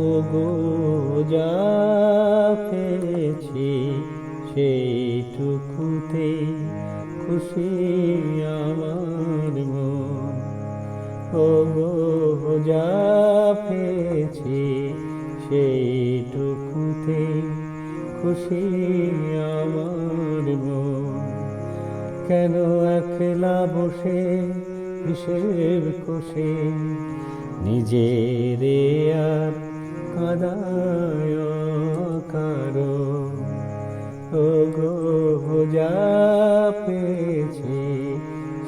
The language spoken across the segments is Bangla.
ওগো যা পেয়েছি সেইটুকুতে খুশি আমার মন। ওগো যা পেয়েছি সেইটুকুতে খুশি আমার মন। কেন একলা বসে হিসেব কষে নিজের আর কাদায় কারও। ও গো যা পেয়েছি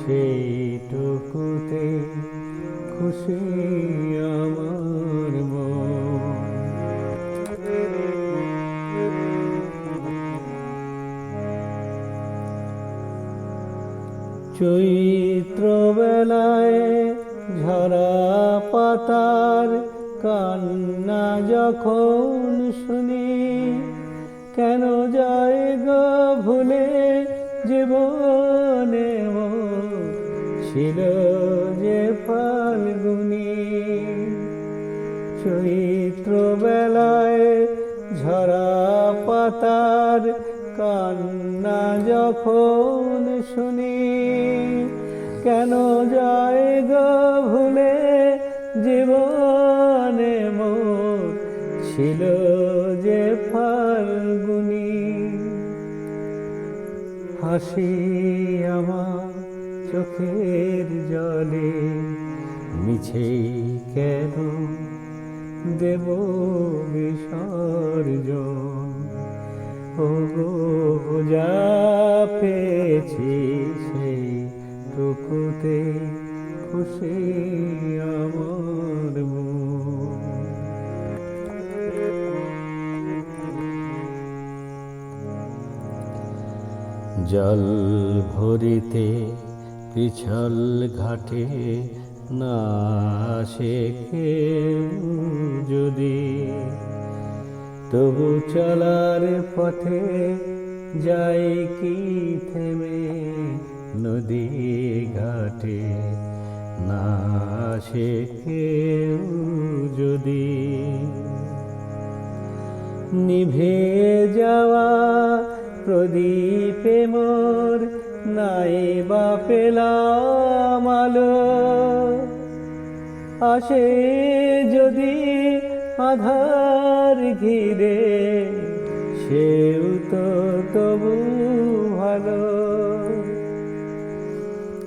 সেইটুকুতে খুশি আমার চৈত্র বেলায় ঝরা পাতার কান্না যখন শুনি, কেন যায় গো ভুলে জীবনে ছিল যে ফাল্গুনি? চৈত্র বেলায় ঝরা পাতার কান্না যখন শুনি, কেন যায় ছিল যে ফাল্গুনি। হাসি আমার চোখের জলে, মিছে কেন দেব বিসর্জন? ও গো যা পেয়েছি সেই টুকুতে খুশি আমার। জল ভরিতে পিছল ঘাটে না শেখে যদি। তবু চলার পথে যাই কি থেমে নদী ঘাটে না কেউ যদি। নিভে যাওয়া প্রদীপে মোর নাই বা পেলাম আলো। আসে যদি আধার ঘিরে, সেও তো তবু ভালো।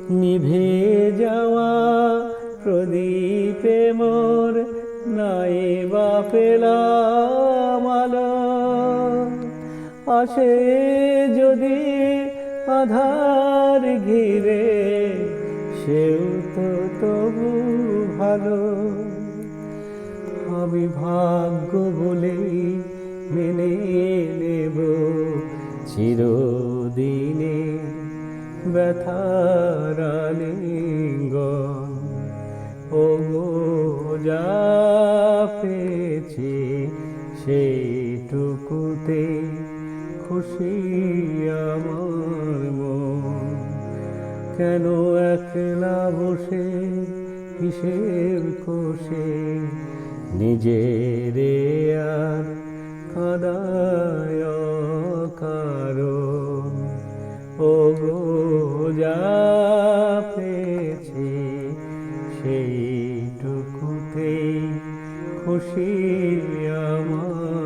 নিভে যাওয়া প্রদীপে মোর নাই বা পেলাম আসে যদি আধার ঘিরে, সেও তো তবু ভালো। আমি ভাগ্য বলেই মেনে নেব চিরদিনে ব্যথার আলিঙ্গন। ও যা পেয়েছি সেইটুকুতে খুশি আমার মন। কেন একলা বসে হিসেব কষে নিজের আর কাদায় কারণ ও গো যা পেয়েছি সেইটুকুতেই খুশি আমার